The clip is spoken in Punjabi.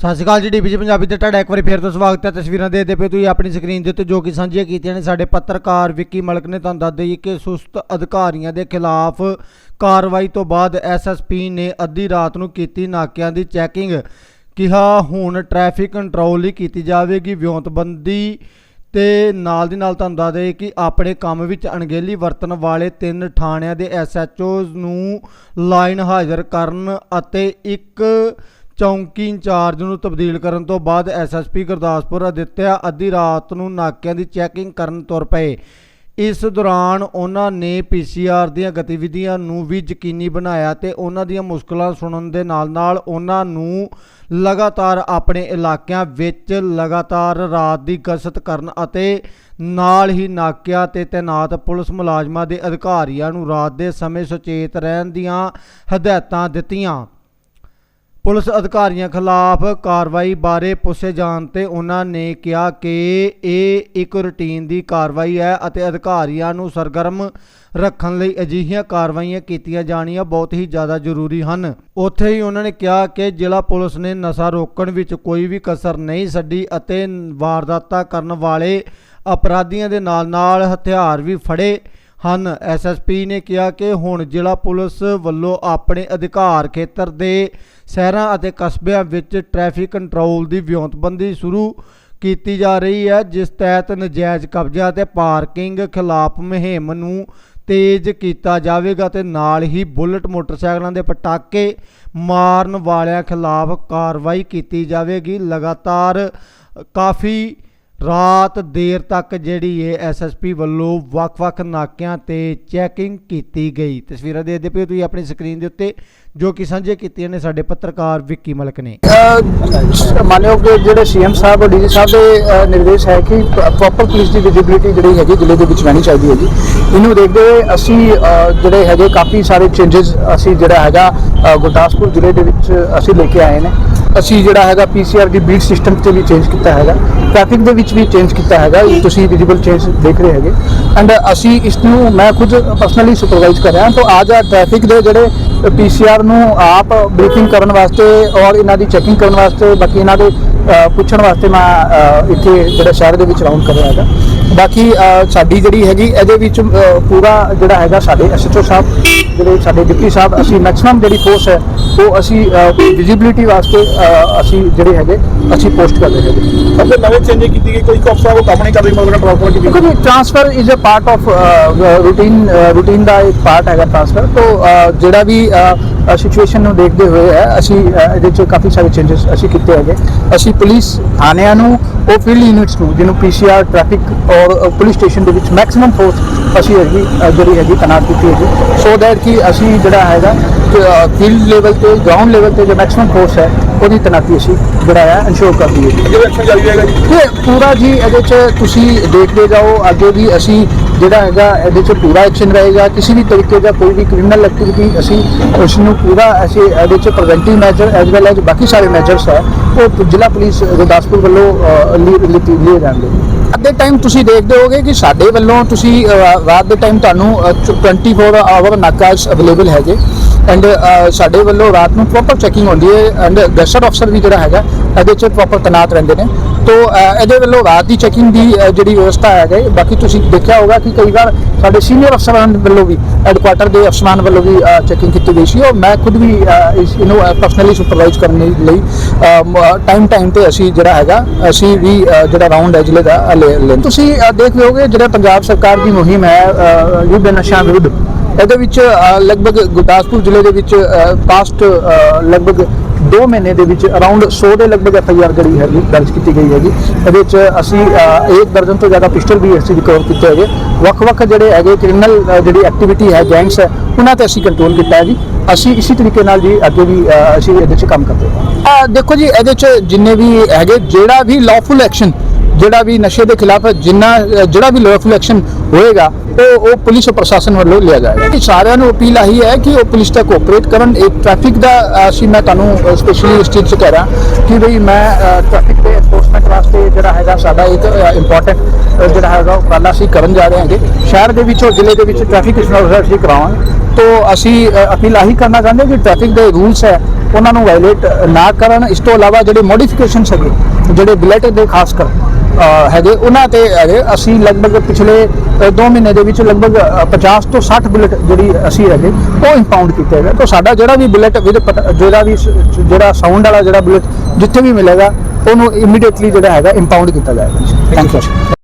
ਸਤਿ ਸ਼੍ਰੀ ਅਕਾਲ ਜੀ ਡੀਪੀਜੀ ਪੰਜਾਬੀ ਤੇ ਤੁਹਾਡਾ ਇੱਕ ਵਾਰੀ ਫੇਰ ਤੋਂ ਸਵਾਗਤ ਹੈ। ਤਸਵੀਰਾਂ ਦੇਖਦੇ ਪਏ ਤੁਸੀਂ ਆਪਣੀ ਸਕਰੀਨ ਦੇ ਉੱਤੇ ਜੋ ਕਿ ਸਾਂਝੀਆਂ ਕੀਤੀਆਂ ਨੇ, ਸਾਡੇ ਪੱਤਰਕਾਰ ਵਿੱਕੀ ਮਲਕ ਨੇ ਤੁਹਾਨੂੰ ਦੱਸ ਦਈਏ ਕਿ ਸੁਸਤ ਅਧਿਕਾਰੀਆਂ ਦੇ ਖਿਲਾਫ ਕਾਰਵਾਈ ਤੋਂ ਬਾਅਦ ਐਸਐਸਪੀ ਨੇ ਅੱਧੀ ਰਾਤ ਨੂੰ ਕੀਤੀ ਨਾਕਿਆਂ ਦੀ ਚੈਕਿੰਗ। ਕਿਹਾ ਹੁਣ ਟ੍ਰੈਫਿਕ ਕੰਟਰੋਲ ਲਈ ਕੀਤੀ ਜਾਵੇਗੀ। ਵਿਉਂਤਬੰਦੀ ਤੇ ਨਾਲ ਦੀ ਨਾਲ ਤੁਹਾਨੂੰ ਦੱਸ ਦਈਏ ਕਿ ਆਪਣੇ ਕੰਮ ਵਿੱਚ ਅਣਗਹਿਲੀ ਵਰਤਣ ਵਾਲੇ ਤਿੰਨ ਥਾਣਿਆਂ ਦੇ ਐਸਐਚਓਜ਼ ਨੂੰ ਲਾਈਨ ਹਾਜ਼ਰ ਕਰਨ ਅਤੇ ਇੱਕ ਚੌਂਕੀ ਇੰਚਾਰਜ ਨੂੰ ਤਬਦੀਲ ਕਰਨ ਤੋਂ ਬਾਅਦ ਐਸਐਸਪੀ ਗੁਰਦਾਸਪੁਰ ਅਦਿੱਤਿਆ ਅੱਧੀ ਰਾਤ ਨੂੰ ਨਾਕਿਆਂ ਦੀ ਚੈਕਿੰਗ ਕਰਨ ਤੁਰ ਪਏ। ਇਸ ਦੌਰਾਨ ਉਹਨਾਂ ਨੇ ਪੀਸੀਆਰ ਦੀਆਂ ਗਤੀਵਿਧੀਆਂ ਨੂੰ ਵੀ ਯਕੀਨੀ ਬਣਾਇਆ ਤੇ ਉਹਨਾਂ ਦੀਆਂ ਮੁਸ਼ਕਲਾਂ ਸੁਣਨ ਦੇ ਨਾਲ-ਨਾਲ ਉਹਨਾਂ ਨੂੰ ਲਗਾਤਾਰ ਆਪਣੇ ਇਲਾਕਿਆਂ ਵਿੱਚ ਲਗਾਤਾਰ ਰਾਤ ਦੀ ਗਸ਼ਤ ਕਰਨ ਅਤੇ ਨਾਲ ਹੀ ਨਾਕਿਆਂ ਤੇ ਤੈਨਾਤ ਪੁਲਿਸ ਮੁਲਾਜ਼ਮਾਂ ਦੇ ਅਧਿਕਾਰੀਆਂ ਨੂੰ ਰਾਤ ਦੇ ਸਮੇਂ ਸੁਚੇਤ ਰਹਿਣ ਦੀਆਂ ਹਦਾਇਤਾਂ ਦਿੱਤੀਆਂ। ਪੁਲਿਸ ਅਧਿਕਾਰੀਆਂ ਖਿਲਾਫ ਕਾਰਵਾਈ ਬਾਰੇ ਪੁੱਛੇ ਜਾਣ ਤੇ ਉਹਨਾਂ ਨੇ ਕਿਹਾ ਕਿ ਇਹ ਇੱਕ ਰੁਟੀਨ ਦੀ ਕਾਰਵਾਈ ਹੈ ਅਤੇ ਅਧਿਕਾਰੀਆਂ ਨੂੰ ਸਰਗਰਮ ਰੱਖਣ ਲਈ ਅਜਿਹੀਆਂ ਕਾਰਵਾਈਆਂ ਕੀਤੀਆਂ ਜਾਣੀਆਂ ਬਹੁਤ ਹੀ ਜ਼ਿਆਦਾ ਜ਼ਰੂਰੀ ਹਨ। ਉੱਥੇ ਹੀ ਉਹਨਾਂ ਨੇ ਕਿਹਾ ਕਿ ਜ਼ਿਲ੍ਹਾ ਪੁਲਿਸ ਨੇ ਨਸ਼ਾ ਰੋਕਣ ਵਿੱਚ ਕੋਈ ਵੀ ਕਸਰ ਨਹੀਂ ਛੱਡੀ ਅਤੇ ਵਾਰਦਾਤਾਂ ਕਰਨ ਵਾਲੇ ਅਪਰਾਧੀਆਂ ਦੇ ਨਾਲ-ਨਾਲ ਹਥਿਆਰ ਵੀ ਫੜੇ ਹਨ। ਐਸਐਸਪੀ ਨੇ ਕਿਹਾ ਕਿ ਹੁਣ ਜ਼ਿਲ੍ਹਾ ਪੁਲਿਸ ਵੱਲੋਂ ਆਪਣੇ ਅਧਿਕਾਰ ਖੇਤਰ ਦੇ ਸ਼ਹਿਰਾਂ ਅਤੇ ਕਸਬਿਆਂ ਵਿੱਚ ਟ੍ਰੈਫਿਕ ਕੰਟਰੋਲ ਦੀ ਵਿਉਂਤਬੰਦੀ ਸ਼ੁਰੂ ਕੀਤੀ ਜਾ ਰਹੀ ਹੈ, ਜਿਸ ਤਹਿਤ ਨਜਾਇਜ਼ ਕਬਜ਼ਾ ਅਤੇ ਪਾਰਕਿੰਗ ਖਿਲਾਫ ਮੁਹਿੰਮ ਨੂੰ ਤੇਜ਼ ਕੀਤਾ ਜਾਵੇਗਾ ਤੇ ਨਾਲ ਹੀ ਬੁਲਟ ਮੋਟਰਸਾਈਕਲਾਂ ਦੇ ਪਟਾਕੇ ਮਾਰਨ ਵਾਲਿਆਂ ਖਿਲਾਫ ਕਾਰਵਾਈ ਕੀਤੀ ਜਾਵੇਗੀ। ਲਗਾਤਾਰ ਕਾਫੀ ਰਾਤ ਦੇਰ ਤੱਕ ਜਿਹੜੀ ਹੈ ਐਸਐਸਪੀ ਵੱਲੋਂ ਵੱਖ-ਵੱਖ ਨਾਕਿਆਂ ਤੇ ਚੈਕਿੰਗ ਕੀਤੀ ਗਈ। ਤਸਵੀਰਾਂ ਦੇਖਦੇ ਪਏ ਹੋ ਤੁਸੀਂ ਆਪਣੀ ਸਕਰੀਨ ਦੇ ਉੱਤੇ, ਜੋ ਕਿ ਸਾਂਝੇ ਕੀਤੀਆਂ ਨੇ ਸਾਡੇ ਪੱਤਰਕਾਰ ਵਿੱਕੀ ਮਲਕ ਨੇ। ਮੰਨਿਓ ਕਿ ਜਿਹੜੇ ਸੀਐਮ ਸਾਹਿਬ ਡੀਜੀ ਸਾਹਿਬ ਦੇ ਨਿਰਦੇਸ਼ ਹੈ ਕਿ ਪ੍ਰੋਪਰ ਪੁਲਿਸ ਦੀ ਵਿਜ਼ਿਬਿਲਿਟੀ ਜਿਹੜੀ ਹੈਗੀ ਜ਼ਿਲ੍ਹੇ ਦੇ ਵਿੱਚ ਰਹਿਣੀ ਚਾਹੀਦੀ ਹੈਗੀ। ਇਹਨੂੰ ਦੇਖਦੇ ਹੋਏ ਅਸੀਂ ਜਿਹੜੇ ਹੈਗੇ ਕਾਫੀ ਸਾਰੇ ਚੇਂਜਸ ਅਸੀਂ ਜਿਹੜਾ ਹੈਗਾ ਗੁਰਦਾਸਪੁਰ ਜ਼ਿਲ੍ਹੇ ਦੇ ਵਿੱਚ ਅਸੀਂ ਲੈ ਕੇ ਆਏ ਨੇ। ਅਸੀਂ ਜਿਹੜਾ ਹੈਗਾ ਪੀਸੀਆਰ ਦੀ ਬੀਟ ਸਿਸਟਮ ਤੇ ਵੀ ਚੇਂਜ ਕੀਤਾ ਹੈਗਾ। ਟ੍ਰੈਫਿਕ ਦੇ ਵਿੱਚ ਵੀ ਚੇਂਜ ਕੀਤਾ ਹੈਗਾ ਤੁਸੀਂ ਵਿਜ਼ੀਬਲ ਚੇਂਜ ਦੇਖ ਰਹੇ ਹੈਗੇ। ਐਂਡ ਅਸੀਂ ਇਸ ਨੂੰ ਮੈਂ ਖੁਦ ਪਰਸਨਲੀ ਸੁਪਰਵਾਈਜ਼ ਕਰ ਰਿਹਾ ਤਾਂ ਅੱਜ ਆ ਟ੍ਰੈਫਿਕ ਦੇ ਜਿਹੜੇ ਪੀਸੀਆਰ ਨੂੰ ਆਪ ਬਰੀਫਿੰਗ ਕਰਨ ਵਾਸਤੇ ਔਰ ਇਹਨਾਂ ਦੀ ਚੈਕਿੰਗ ਕਰਨ ਵਾਸਤੇ, ਬਾਕੀ ਇਹਨਾਂ ਦੇ ਪੁੱਛਣ ਵਾਸਤੇ ਮੈਂ ਇੱਥੇ ਜਿਹੜਾ ਸ਼ਹਿਰ ਦੇ ਵਿੱਚ ਰਾਉਂਡ ਕਰ ਰਿਹਾ ਹੈਗਾ। ਬਾਕੀ ਸਾਡੀ ਜਿਹੜੀ ਹੈਗੀ ਇਹਦੇ ਵਿੱਚ ਪੂਰਾ ਜਿਹੜਾ ਹੈਗਾ ਸਾਡੇ ਐਸਐਚਓ ਸਾਹਿਬ ਜਿਹੜੇ ਸਾਡੇ ਡਿਪਟੀ ਸਾਹਿਬ ਅਸੀਂ ਮੈਕਸਿਮਮ ਜਿਹੜੀ ਫੋਰਸ ਹੈ ਉਹ ਅਸੀਂ ਵਿਜ਼ਿਬਿਲਿਟੀ ਵਾਸਤੇ ਅਸੀਂ ਜਿਹੜੇ ਹੈਗੇ ਅਸੀਂ ਪੋਸਟ ਕਰ ਰਹੇ ਹੈਗੇ। ਅੱਗੇ ਨਵੇਂ ਚੇਂਜ ਕੀਤੀ ਗਈ ਕੋਈ ਉਹ ਕੰਮ ਨਹੀਂ ਕਰ ਰਹੀ ਮਤਲਬ ਟ੍ਰਾਂਸਫਰ ਕੀਤੀ ਦੇਖੋ transfer is a part of routine routine ਦਾ ਇੱਕ ਪਾਰਟ ਹੈਗਾ ਟ੍ਰਾਂਸਫਰ ਤੋਂ ਜਿਹੜਾ ਵੀ ਸਿਚੁਏਸ਼ਨ ਨੂੰ ਦੇਖਦੇ ਹੋਏ ਹੈ ਅਸੀਂ ਇਹਦੇ ਚ ਕਾਫੀ ਸਾਰੇ ਚੇਂਜਸ ਅਸੀਂ ਕੀਤੇ ਹੈਗੇ। ਅਸੀਂ ਪੁਲਿਸ ਥਾਣਿਆਂ ਨੂੰ, ਉਹ ਫੀਲਡ ਯੂਨਿਟਸ ਨੂੰ, ਜਿਹਨੂੰ ਪੀਸੀਆਰ ਟ੍ਰੈਫਿਕ ਔਰ ਪੁਲਿਸ ਸਟੇਸ਼ਨ ਦੇ ਵਿੱਚ ਮੈਕਸਿਮਮ ਫੋਰਸ ਅਸੀਂ ਹੈਗੀ ਜਿਹੜੀ ਹੈਗੀ ਤਨਾਤ ਕੀਤੀ ਹੈਗੀ। ਸੋ ਦੈਟ ਕਿ ਅਸੀਂ ਜਿਹੜਾ ਹੈਗਾ ਫੀਲਡ ਲੈਵਲ ਤੇ ਗਰਾਊਂਡ ਲੈਵਲ ਤੇ ਜੋ ਮੈਕਸਿਮਮ ਫੋਰਸ ਹੈ ਉਹਦੀ ਤਨਾਤੀ ਅਸੀਂ ਜਿਹੜਾ ਹੈ ਇਨਸ਼ੋਰ ਕਰ ਦਈਏ ਅੱਗੇ ਵੀ ਐਕਸ਼ਨ ਜਾਰੀ ਰਹੇਗਾ ਜੀ? ਇਹ ਪੂਰਾ ਜੀ ਇਹਦੇ ਚ ਤੁਸੀਂ ਦੇਖਦੇ ਜਾਓ ਅੱਗੇ ਵੀ ਅਸੀਂ ਜਿਹੜਾ ਹੈਗਾ ਇਹਦੇ ਚ ਪੂਰਾ ਐਕਸ਼ਨ ਰਹੇਗਾ। ਕਿਸੇ ਵੀ ਤਰੀਕੇ ਦਾ ਕੋਈ ਵੀ ਕ੍ਰਿਮੀਨਲ ਐਕਟੀਵਿਟੀ ਅਸੀਂ ਉਸ ਨੂੰ ਪੂਰਾ ਅਸੀਂ ਇਹਦੇ ਚ preventive measure as well as ਬਾਕੀ ਸਾਰੇ ਮੈਜਰਸ ਹੈ ਉਹ ਜ਼ਿਲ੍ਹਾ ਪੁਲਿਸ ਗੁਰਦਾਸਪੁਰ ਵੱਲੋਂ ਲਏ ਜਾਣਗੇ। ਅੱਧ ਦੇ ਟਾਈਮ ਤੁਸੀਂ ਦੇਖਦੇ ਹੋਗੇ ਕਿ ਸਾਡੇ ਵੱਲੋਂ ਤੁਸੀਂ ਰਾਤ ਦੇ ਟਾਈਮ ਤੁਹਾਨੂੰ ਅ, 24 ਆਵਰ ਨਾਕਾਸ ਅਵੇਲੇਬਲ ਹੈਗੇ। ਐਂਡ uh, ਸਾਡੇ ਵੱਲੋਂ ਰਾਤ ਨੂੰ ਪ੍ਰੋਪਰ ਚੈਕਿੰਗ ਹੁੰਦੀ ਹੈ ਐਂਡ ਗੈਸਟ ਅਫਸਰ ਵੀ ਜਿਹੜਾ ਹੈਗਾ ਇਹਦੇ 'ਚ ਪ੍ਰੋਪਰ ਤਨਾਤ ਰਹਿੰਦੇ ਨੇ। ਤੋ ਇਹਦੇ ਵੱਲੋਂ ਰਾਤ ਦੀ ਚੈਕਿੰਗ ਦੀ ਜਿਹੜੀ ਵਿਵਸਥਾ ਹੈਗਾ ਬਾਕੀ ਤੁਸੀਂ ਦੇਖਿਆ ਹੋਗਾ ਕਿ ਕਈ ਵਾਰ ਸਾਡੇ ਸੀਨੀਅਰ ਅਫਸਰਾਂ ਵੱਲੋਂ ਵੀ ਹੈਡਕੁਆਟਰ ਦੇ ਅਫਸਰਾਂ ਵੱਲੋਂ ਵੀ ਚੈਕਿੰਗ ਕੀਤੀ ਗਈ ਸੀ। ਔਰ ਮੈਂ ਖੁਦ ਵੀ ਅ, ਇਸ ਇਹਨੂੰ ਪਰਸਨਲੀ ਸੁਪਰਵਾਈਜ਼ ਕਰਨ ਲਈ ਟਾਈਮ ਟਾਈਮ ਤੇ ਅਸੀਂ ਜਿਹੜਾ ਹੈਗਾ ਅਸੀਂ ਵੀ ਜਿਹੜਾ ਰਾਉਂਡ ਹੈ ਜ਼ਿਲ੍ਹੇ ਦਾ ਲੈ ਲੈ ਤੁਸੀਂ ਦੇਖ ਲਿਓਗੇ ਜਿਹੜਾ ਪੰਜਾਬ ਸਰਕਾਰ ਦੀ ਮੁਹਿੰਮ ਹੈ ਯੁੱਧ ਨਸ਼ਿਆਂ ਵਿਰੁੱਧ। ਇਹਦੇ ਵਿੱਚ ਲਗਭਗ ਗੁਰਦਾਸਪੁਰ ਜ਼ਿਲ੍ਹੇ ਦੇ ਵਿੱਚ ਪਾਸਟ ਲਗਭਗ 2 ਮਹੀਨੇ ਦੇ ਵਿੱਚ ਅਰਾਊਂਡ 100 ਦੇ ਲਗਭਗ ਐਫ ਆਈ ਆਰ ਜਿਹੜੀ ਹੈਗੀ, ਦਰਜ ਕੀਤੀ ਗਈ ਹੈਗੀ। ਇਹਦੇ ਵਿੱਚ ਅਸੀਂ ਇੱਕ ਦਰਜਨ ਤੋਂ ਜ਼ਿਆਦਾ ਪਿਸਟਲ ਵੀ ਅਸੀਂ ਰਿਕਵਰ ਕੀਤੇ ਹੈਗੇ। ਵੱਖ-ਵੱਖ ਜਿਹੜੇ ਹੈਗੇ ਕ੍ਰਿਮੀਨਲ ਜਿਹੜੀ ਐਕਟੀਵਿਟੀ ਹੈ ਗੈਂਗਸ ਹੈ, ਉਹਨਾਂ ਤੇ ਅਸੀਂ ਕੰਟਰੋਲ ਕੀਤਾ ਹੈ ਜੀ। ਅਸੀਂ ਇਸੇ ਤਰੀਕੇ ਨਾਲ ਜੀ ਅੱਗੇ ਵੀ ਅਸੀਂ ਇਹਦੇ 'ਚ ਕੰਮ ਕਰਦੇ ਹਾਂ। ਦੇਖੋ ਜੀ, ਇਹਦੇ 'ਚ ਜਿੰਨੇ ਵੀ ਹੈਗੇ, ਜਿਹੜਾ ਵੀ ਲਾਫੁਲ ਐਕਸ਼ਨ ਜਿਹੜਾ ਵੀ ਨਸ਼ੇ ਦੇ ਖਿਲਾਫ ਜਿੰਨਾ, ਜਿਹੜਾ ਵੀ ਲਾਫੁਲ ਐਕਸ਼ਨ ਹੋਏਗਾ, ਉਹ ਉਹ ਪੁਲਿਸ ਪ੍ਰਸ਼ਾਸਨ ਵੱਲੋਂ ਲਿਆ ਜਾਏਗਾ। ਕਿ ਸਾਰਿਆਂ ਨੂੰ ਅਪੀਲ ਆਹੀ ਹੈ ਕਿ ਉਹ ਪੁਲਿਸ ਦਾ ਕੋਆਪਰੇਟ ਕਰਨ। ਇੱਕ ਟ੍ਰੈਫਿਕ ਦਾ ਅਸੀਂ ਮੈਂ ਤੁਹਾਨੂੰ ਸਪੈਸ਼ਲੀ ਇਸ ਚੀਜ਼ 'ਚ ਕਹਿ ਰਿਹਾ ਕਿ ਬਈ ਮੈਂ ਟ੍ਰੈਫਿਕ ਦੇ ਐਨਫੋਰਸਮੈਂਟ ਵਾਸਤੇ ਜਿਹੜਾ ਹੈਗਾ ਸਾਡਾ ਇੱਕ ਇੰਪੋਰਟੈਂਟ ਜਿਹੜਾ ਹੈਗਾ ਉਪਰਾਲਾ ਅਸੀਂ ਕਰਨ ਜਾ ਰਹੇ ਹਾਂਗੇ। ਸ਼ਹਿਰ ਦੇ ਵਿੱਚ ਔਰ ਜ਼ਿਲ੍ਹੇ ਦੇ ਵਿੱਚ ਟ੍ਰੈਫਿਕ ਇਨਫੋਰਸਮੈਂਟ ਅਸੀਂ ਕਰਾਵਾਂਗੇ ਤੋ ਅਸੀਂ ਅਪੀਲ ਆਹੀ ਕਰਨਾ ਚਾਹੁੰਦੇ ਕਿ ਟ੍ਰੈਫਿਕ ਦੇ ਰੂਲਸ ਹੈ, ਉਹਨਾਂ ਨੂੰ ਵਾਇਲੇਟ ਨਾ ਕਰਨ। ਇਸ ਤੋਂ ਇਲਾਵਾ ਜਿਹੜੇ ਮੋਡੀਫਿਕੇਸ਼ਨਸ ਹੈਗੇ, ਜਿਹੜੇ ਬੁਲੇਟ ਦੇ ਖਾਸ ਕਰ ਹੈਗੇ। ਉਹਨਾਂ ਤੇ ਹੈਗੇ। ਅਸੀਂ ਲਗਭਗ ਪਿਛਲੇ 2 ਮਹੀਨੇ ਦੇ ਵਿੱਚ ਲਗਭਗ ਅ, 50 ਤੋਂ 60 ਬੁਲੇਟ ਜਿਹੜੀ ਅਸੀਂ ਹੈਗੇ ਉਹ ਇੰਪਾਊਂਡ ਕੀਤੇ ਹੈਗੇ। ਤਾਂ ਸਾਡਾ ਜਿਹੜਾ ਵੀ ਬੁਲੇਟ ਵਿਦ ਜਿਹੜਾ ਵੀ ਜਿਹੜਾ ਸਾਊਂਡ ਵਾਲਾ ਜਿਹੜਾ ਬੁਲੇਟ ਜਿੱਥੇ ਵੀ ਮਿਲੇਗਾ ਉਹਨੂੰ ਇਮੀਡੀਏਟਲੀ ਜਿਹੜਾ ਹੈਗਾ ਇੰਪਾਊਂਡ ਕੀਤਾ ਜਾਏਗਾ। Thank you